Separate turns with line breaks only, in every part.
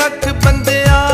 ਰੱਖ ਬੰਦਿਆ।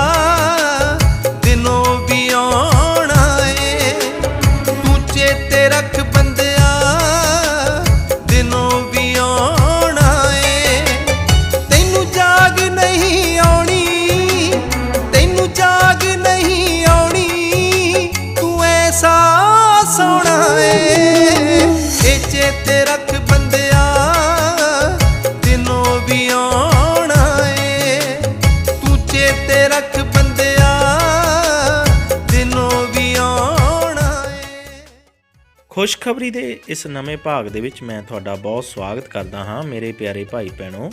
ਖੁਸ਼ਖਬਰੀ ਦੇ ਇਸ ਨਵੇਂ ਭਾਗ ਦੇ ਵਿੱਚ ਮੈਂ ਤੁਹਾਡਾ ਬਹੁਤ ਸਵਾਗਤ ਕਰਦਾ ਹਾਂ ਮੇਰੇ ਪਿਆਰੇ ਭਾਈ ਭੈਣੋ।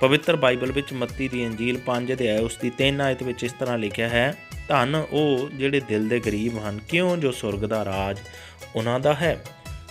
ਪਵਿੱਤਰ ਬਾਈਬਲ ਵਿੱਚ ਮੱਤੀ ਦੀ ਅੰਜੀਲ 5 ਅਧਿਆਇ ਉਸ ਦੀ 3 ਆਇਤ ਵਿੱਚ ਇਸ ਤਰ੍ਹਾਂ ਲਿਖਿਆ ਹੈ, ਧੰਨ ਉਹ ਜਿਹੜੇ ਦਿਲ ਦੇ ਗਰੀਬ ਹਨ, ਕਿਉਂ ਜੋ ਸੁਰਗ ਦਾ ਰਾਜ ਉਹਨਾਂ ਦਾ ਹੈ?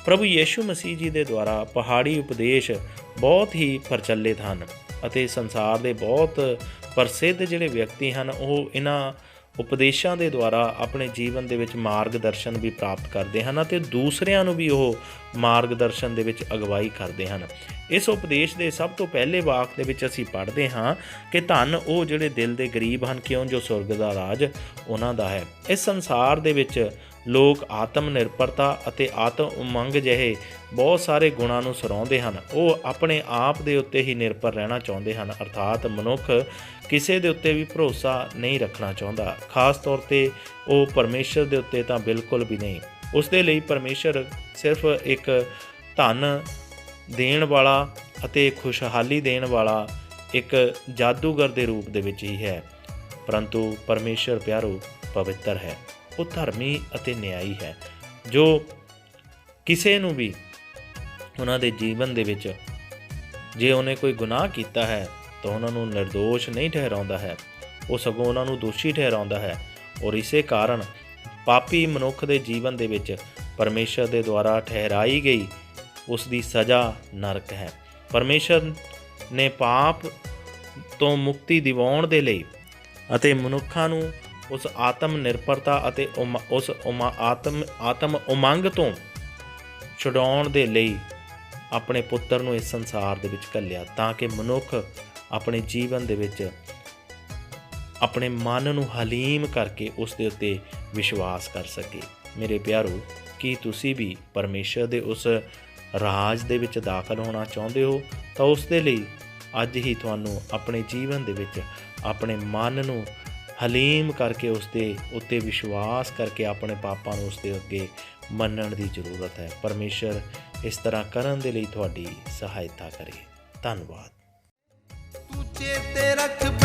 ਪ੍ਰਭੂ ਯੀਸ਼ੂ ਮਸੀਹ ਜੀ ਦੇ ਦੁਆਰਾ ਪਹਾੜੀ ਉਪਦੇਸ਼ ਬਹੁਤ ਹੀ ਪ੍ਰਚਲਿਤ ਹਨ ਅਤੇ ਸੰਸਾਰ ਦੇ ਬਹੁਤ ਪ੍ਰਸਿੱਧ ਜਿਹੜੇ ਵਿਅਕਤੀ ਹਨ, ਉਹ ਇਹਨਾਂ ਉਪਦੇਸ਼ਾਂ ਦੇ ਦੁਆਰਾ ਆਪਣੇ ਜੀਵਨ ਦੇ ਵਿੱਚ ਮਾਰਗਦਰਸ਼ਨ ਵੀ ਪ੍ਰਾਪਤ ਕਰਦੇ ਹਨ ਅਤੇ ਦੂਸਰਿਆਂ ਨੂੰ ਵੀ ਉਹ ਮਾਰਗਦਰਸ਼ਨ ਦੇ ਵਿੱਚ ਅਗਵਾਈ ਕਰਦੇ ਹਨ। ਇਸ ਉਪਦੇਸ਼ ਦੇ ਸਭ ਤੋਂ ਪਹਿਲੇ ਵਾਕ ਦੇ ਵਿੱਚ ਅਸੀਂ ਪੜ੍ਹਦੇ ਹਾਂ ਕਿ ਧਨ ਉਹ ਜਿਹੜੇ ਦਿਲ ਦੇ ਗਰੀਬ ਹਨ, ਕਿਉਂ ਜੋ ਸੁਰਗ ਦਾ ਰਾਜ ਉਹਨਾਂ ਦਾ ਹੈ। ਇਸ ਸੰਸਾਰ ਦੇ ਵਿੱਚ ਲੋਕ ਆਤਮ ਨਿਰਭਰਤਾ ਅਤੇ ਆਤਮ ਉਮੰਗ ਜਿਹੇ ਬਹੁਤ ਸਾਰੇ ਗੁਣਾਂ ਨੂੰ ਸਰਾਉਂਦੇ ਹਨ। ਉਹ ਆਪਣੇ ਆਪ ਦੇ ਉੱਤੇ ਹੀ ਨਿਰਭਰ ਰਹਿਣਾ ਚਾਹੁੰਦੇ ਹਨ। ਅਰਥਾਤ ਮਨੁੱਖ ਕਿਸੇ ਦੇ ਉੱਤੇ ਵੀ ਭਰੋਸਾ ਨਹੀਂ ਰੱਖਣਾ ਚਾਹੁੰਦਾ। ਖਾਸ ਤੌਰ ਤੇ ਉਹ ਪਰਮੇਸ਼ਰ ਦੇ ਉੱਤੇ ਤਾਂ ਬਿਲਕੁਲ ਵੀ ਨਹੀਂ। ਉਸ ਦੇ ਲਈ ਪਰਮੇਸ਼ਰ ਸਿਰਫ ਇੱਕ ਧਨ ਦੇਣ ਵਾਲਾ ਅਤੇ ਖੁਸ਼ਹਾਲੀ ਦੇਣ ਵਾਲਾ ਇੱਕ ਜਾਦੂਗਰ ਦੇ ਰੂਪ ਦੇ ਵਿੱਚ ਹੀ ਹੈ। ਪਰੰਤੂ ਪਰਮੇਸ਼ਰ ਪਿਆਰੋ, ਪਵਿੱਤਰ ਹੈ। ਉਹ ਧਰਮੀ ਅਤੇ ਨਿਆਈ ਹੈ, ਜੋ ਕਿਸੇ ਨੂੰ ਵੀ ਉਹਨਾਂ ਦੇ ਜੀਵਨ ਦੇ ਵਿੱਚ ਜੇ ਉਹਨੇ ਕੋਈ ਗੁਨਾਹ ਕੀਤਾ ਹੈ, ਤਾਂ ਉਹਨਾਂ ਨੂੰ નિર્ਦੋਸ਼ ਨਹੀਂ ਠਹਿਰਾਉਂਦਾ ਹੈ। ਉਹ ਸਗੋਂ ਉਹਨਾਂ ਨੂੰ ਦੋਸ਼ੀ ਠਹਿਰਾਉਂਦਾ ਹੈ ਔਰ ਇਸੇ ਕਾਰਨ ਪਾਪੀ ਮਨੁੱਖ ਦੇ ਜੀਵਨ ਦੇ ਵਿੱਚ ਪਰਮੇਸ਼ਰ ਦੇ ਦੁਆਰਾ ਠਹਿਰਾਈ ਗਈ ਉਸ ਦੀ ਸਜ਼ਾ ਨਰਕ ਹੈ। ਪਰਮੇਸ਼ਰ ਨੇ ਪਾਪ ਤੋਂ ਮੁਕਤੀ ਦਿਵਾਉਣ ਦੇ ਲਈ ਅਤੇ ਮਨੁੱਖਾਂ ਨੂੰ ਉਸ ਆਤਮ ਨਿਰਭਰਤਾ ਅਤੇ ਉਮ- ਉਸ ਉਮਾ- ਆਤਮ ਆਤਮ ਉਮੰਗ ਤੋਂ ਛੁਡਾਉਣ ਦੇ ਲਈ ਆਪਣੇ ਪੁੱਤਰ ਨੂੰ ਇਸ ਸੰਸਾਰ ਦੇ ਵਿੱਚ ਘੱਲਿਆ ਤਾਂ ਕਿ ਮਨੁੱਖ ਆਪਣੇ ਜੀਵਨ ਦੇ ਵਿੱਚ ਆਪਣੇ ਮਨ ਨੂੰ ਹਲੀਮ ਕਰਕੇ ਉਸ ਦੇ ਉੱਤੇ ਵਿਸ਼ਵਾਸ ਕਰ ਸਕੇ। ਮੇਰੇ ਪਿਆਰੋ, ਕੀ ਤੁਸੀਂ ਵੀ ਪਰਮੇਸ਼ਰ ਦੇ ਉਸ ਰਾਜ ਦੇ ਵਿੱਚ ਦਾਖਲ ਹੋਣਾ ਚਾਹੁੰਦੇ ਹੋ? ਤਾਂ ਉਸ ਦੇ ਲਈ ਅੱਜ ਹੀ ਤੁਹਾਨੂੰ ਆਪਣੇ ਜੀਵਨ ਦੇ ਵਿੱਚ ਆਪਣੇ ਮਨ ਨੂੰ ਹਲੀਮ ਕਰਕੇ ਉਸ ਦੇ ਉੱਤੇ ਵਿਸ਼ਵਾਸ ਕਰਕੇ ਆਪਣੇ ਪਾਪਾਂ ਨੂੰ ਉਸ ਦੇ ਅੱਗੇ ਮੰਨਣ ਦੀ ਜ਼ਰੂਰਤ ਹੈ। ਪਰਮੇਸ਼ਰ ਇਸ ਤਰ੍ਹਾਂ ਕਰਨ ਦੇ ਲਈ ਤੁਹਾਡੀ ਸਹਾਇਤਾ ਕਰੇ। ਧੰਨਵਾਦ।
ਤੂੰ ਚੇਤੇ ਰੱਖ